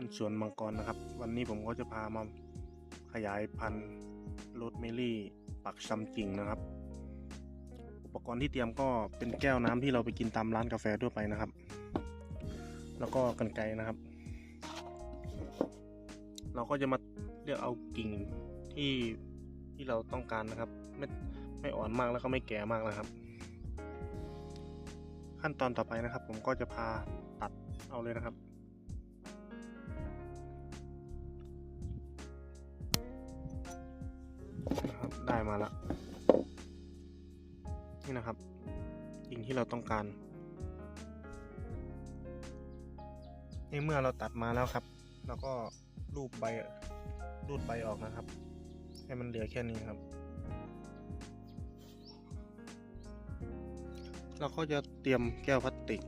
านสวนมังกรนะครับ วันนี้ผมก็จะพามาขยายพันธุ์โรสเมลี่ปักซัมจิงนะครับ อุปกรณ์ที่เตรียมก็เป็นแก้วน้ำที่เราไปกินตามร้านกาแฟทั่วไปนะครับ แล้วก็กันไกรนะครับ เราก็จะมาเลือกเอากิ่งที่ ที่เราต้องการนะครับ ไม่ไม่อ่อนมากแล้วก็ไม่แก่มากนะครับ ขั้นตอนต่อไปนะครับ ผมก็จะพาตัดเอาเลยนะครับนะครับได้มาแล้วนี่นะครับสิ่งที่เราต้องการในเมื่อเราตัดมาแล้วครับเราก็รูปใบรูดใบออกนะครับ ให้มันเหลือแค่นี้ครับ เราก็จะเตรียมแก้วพลาสติก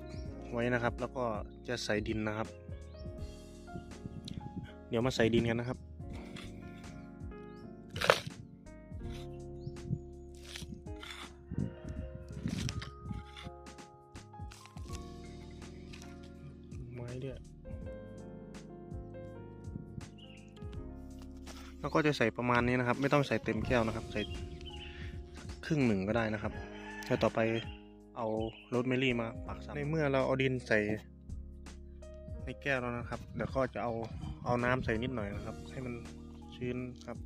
ไว้นะครับ แล้วก็จะใส่ดินนะครับ เดี๋ยวมาใส่ดินกันนะครับไม้ด้วย แล้วก็จะใส่ประมาณนี้นะครับ ไม่ต้องใส่เต็มแก้วนะครับ ใส่ครึ่งหนึ่งก็ได้นะครับแล้วต่อไปเอาโรสเมลี่มาปักซ้ำในเมื่อเราเอาดินใส่ในแก้วแล้วนะครับเดี๋ยวก็จะเอาเอาน้ำใส่นิดหน่อยนะครับ ให้มันชื้นครับ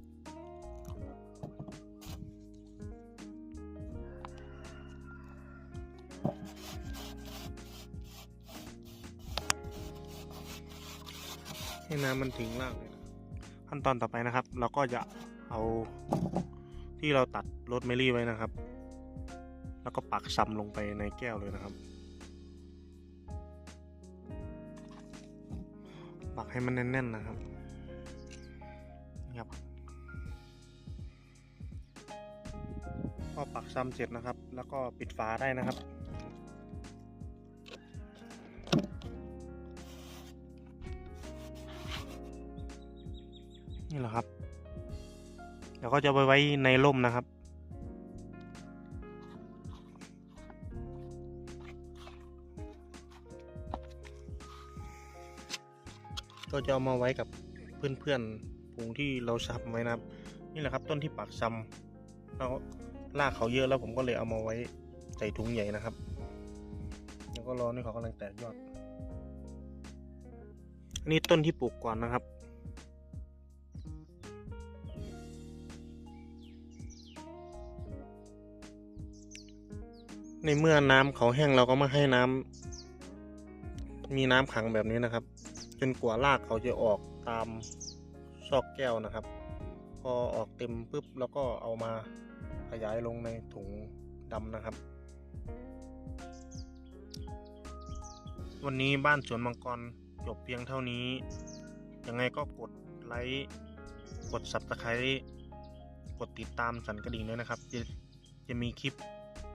ให้น้ำมันถึงรากเลยนะ ขั้นตอนต่อไปนะครับ เราก็จะเอาที่เราตัดโรสเมลี่ไว้นะครับ แล้วก็ปักซ้ำลงไปในแก้วเลยนะครับ ปักให้มันแน่นๆนะครับนะครับพอปักซ้ำเสร็จนะครับ แล้วก็ปิดฝาได้นะครับ นี่แหละครับ เดี๋ยวก็จะไปไว้ในร่มนะครับ ก็จะเอามาไว้กับเพื่อนๆฝูงที่เราซับไว้นะครับ นี่แหละครับต้นที่ปากซ้ำแล้วรากเขาเยอะแล้วผมก็เลยเอามาไว้ใส่ถุงใหญ่นะครับ แล้วก็รอให้เขากำลังแตกยอด อันนี้ต้นที่ปลูกก่อนนะครับ ในเมื่อน้ำเขาแห้งเราก็มาให้น้ำมีน้ำขังแบบนี้นะครับ จนกว่ารากเขาจะออกตามซอกแก้วนะครับ พอออกเต็มปุ๊บแล้วก็เอามาขยายลงในถุงดำนะครับ วันนี้บ้านสวนมังกรจบเพียงเท่านี้ ยังไงก็กดไลค์กด subscribe กดติดตามสั่นกระดิ่งด้วยนะครับ จะจะมีคลิป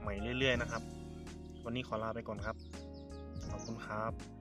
ใหม่เรื่อย ๆ นะครับ วันนี้ขอลาไปก่อนครับ ขอบคุณครับ